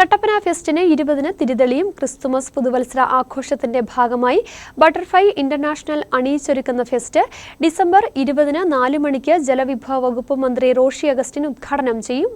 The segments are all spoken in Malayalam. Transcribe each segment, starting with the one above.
കട്ടപ്പന ഫെസ്റ്റിന് ഇരുപതിന് തിരിതെളിയും ക്രിസ്തുമസ് പുതുവത്സര ആഘോഷത്തിന്റെ ഭാഗമായി ബട്ടർഫ്ലൈ ഇന്റർനാഷണൽ അണിയിച്ചൊരുക്കുന്ന ഫെസ്റ്റ് ഡിസംബർ ഇരുപതിന് നാല് മണിക്ക് ജലവിഭവ വകുപ്പ് മന്ത്രി റോഷി അഗസ്റ്റിൻ ഉദ്ഘാടനം ചെയ്യും.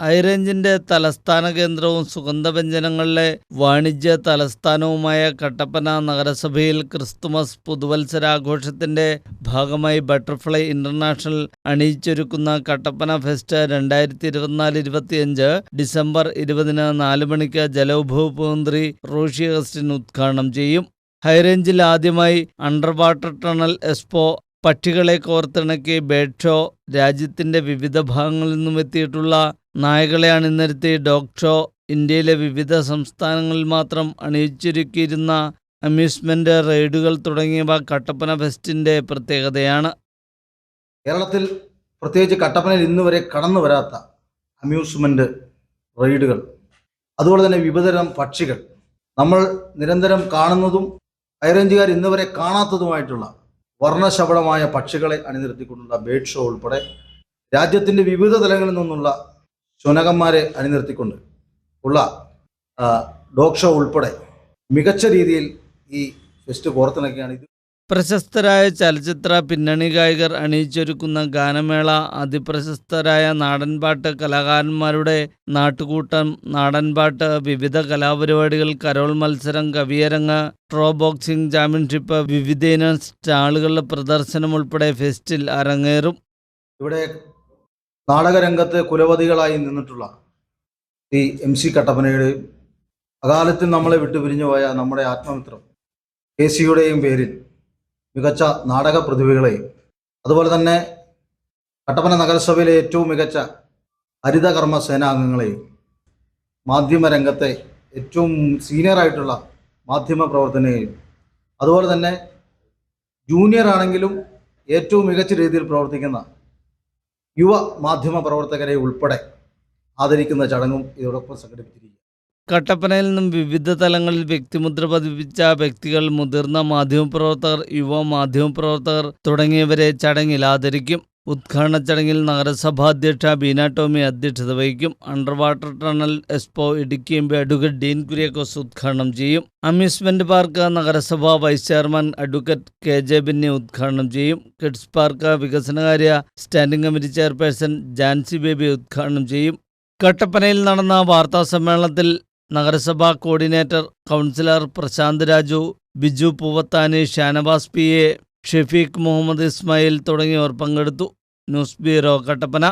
ഹൈറേഞ്ചിന്റെ തലസ്ഥാന കേന്ദ്രവും സുഗന്ധവ്യഞ്ജനങ്ങളിലെ വാണിജ്യ തലസ്ഥാനവുമായ കട്ടപ്പന നഗരസഭയിൽ ക്രിസ്തുമസ് പുതുവത്സരാഘോഷത്തിന്റെ ഭാഗമായി ബട്ടർഫ്ലൈ ഇന്റർനാഷണൽ അണിയിച്ചൊരുക്കുന്ന കട്ടപ്പന ഫെസ്റ്റ് രണ്ടായിരത്തി ഇരുപത്തിനാല് ഇരുപത്തിയഞ്ച് ഡിസംബർ ഇരുപതിന് നാല് മണിക്ക് ജലവിഭവ മന്ത്രി റോഷി അഗസ്റ്റിൻ ഉദ്ഘാടനം ചെയ്യും. ഹൈറേഞ്ചിൽ ആദ്യമായി അണ്ടർ വാട്ടർ ടണൽ എക്സ്പോ പക്ഷികളെ കോർത്തിണക്കി ബേഡ് ഷോ രാജ്യത്തിന്റെ വിവിധ ഭാഗങ്ങളിൽ നിന്നും എത്തിയിട്ടുള്ള നായകളെ അണിനിരത്തി ഡോഗ് ഷോ. ഇന്ത്യയിലെ വിവിധ സംസ്ഥാനങ്ങളിൽ മാത്രം അണിയിച്ചൊരുക്കിയിരുന്ന അമ്യൂസ്മെന്റ് റൈഡുകൾ തുടങ്ങിയവ കട്ടപ്പന ഫെസ്റ്റിന്റെ പ്രത്യേകതയാണ്. കേരളത്തിൽ പ്രത്യേകിച്ച് കട്ടപ്പനയിൽ ഇന്ന് വരെ കടന്നു വരാത്ത അമ്യൂസ്മെന്റ് റൈഡുകൾ അതുപോലെ തന്നെ വിവിധതരം പക്ഷികൾ. നമ്മൾ നിരന്തരം കാണുന്നതും ഹൈറേഞ്ചുകാർ ഇന്നുവരെ കാണാത്തതുമായിട്ടുള്ള വർണശബളമായ പക്ഷികളെ അണിനിർത്തിക്കൊണ്ടുള്ള ബേഡ് ഷോ ഉൾപ്പെടെ രാജ്യത്തിന്റെ വിവിധ തലങ്ങളിൽ നിന്നുള്ള ശുനകന്മാരെ അണിനിർത്തിക്കൊണ്ട് ഉള്ള ഡോഗ് ഷോ ഉൾപ്പെടെ മികച്ച രീതിയിൽ ഈ ഫെസ്റ്റ് പുറത്തിണക്കിയാണ് ഇത് പ്രശസ്തരായ ചലച്ചിത്ര പിന്നണി ഗായകർ അണിയിച്ചൊരുക്കുന്ന ഗാനമേള അതിപ്രശസ്തരായ നാടൻപാട്ട് കലാകാരന്മാരുടെ നാട്ടുകൂട്ടം നാടൻപാട്ട് വിവിധ കലാപരിപാടികൾ കരോൾ മത്സരം കവിയരങ്ങ് ട്രോ ബോക്സിംഗ് ചാമ്പ്യൻഷിപ്പ് വിവിധയിനം സ്റ്റാളുകളുടെ പ്രദർശനം ഉൾപ്പെടെ ഫെസ്റ്റിൽ അരങ്ങേറും. ഇവിടെ നാടകരംഗത്ത് കുലപതികളായി നിന്നിട്ടുള്ള ഈ എം സി കട്ടപ്പനയുടെയും അകാലത്തിൽ നമ്മളെ വിട്ടുപിരിഞ്ഞു പോയ നമ്മുടെ ആത്മമിത്രം കെ സിയുടെയും പേരിൽ മികച്ച നാടക പ്രതിഭകളെയും അതുപോലെ തന്നെ കട്ടപ്പന നഗരസഭയിലെ ഏറ്റവും മികച്ച ഹരിതകർമ്മ സേനാംഗങ്ങളെയും മാധ്യമരംഗത്തെ ഏറ്റവും സീനിയറായിട്ടുള്ള മാധ്യമ പ്രവർത്തനയെയും അതുപോലെ തന്നെ ജൂനിയർ ആണെങ്കിലും ഏറ്റവും മികച്ച രീതിയിൽ പ്രവർത്തിക്കുന്ന യുവ മാധ്യമ പ്രവർത്തകരെ ഉൾപ്പെടെ ആദരിക്കുന്ന ചടങ്ങും ഇതോടൊപ്പം സംഘടിപ്പിച്ചിരിക്കുക കട്ടപ്പനയിൽ നിന്നും വിവിധ തലങ്ങളിൽ വ്യക്തിമുദ്ര പതിപ്പിച്ച വ്യക്തികൾ മുതിർന്ന മാധ്യമപ്രവർത്തകർ യുവ മാധ്യമപ്രവർത്തകർ തുടങ്ങിയവരെ ചടങ്ങിൽ ആദരിക്കും. ഉദ്ഘാടന ചടങ്ങിൽ നഗരസഭാ അധ്യക്ഷ ബീന ടോമി അധ്യക്ഷത വഹിക്കും. Under water tunnel expo Idukki M P Dean Kuriakose ഉദ്ഘാടനം ചെയ്യും. അമ്യൂസ്മെന്റ് പാർക്ക് നഗരസഭാ vice chairman advocate K J Binny ഉദ്ഘാടനം ചെയ്യും. കിഡ്സ് പാർക്ക് വികസനകാര്യ standing committee chairperson Jancy Baby ഉദ്ഘാടനം ചെയ്യും. കട്ടപ്പനയിൽ നടന്ന വാർത്താ സമ്മേളനത്തിൽ നഗരസഭാ coordinator councillor Prashanth Raju Biju Poovathani Shanavas P A Shefeeq Muhammad Ismail തുടങ്ങിയവർ പങ്കെടുത്തു. News bureau Kattappana.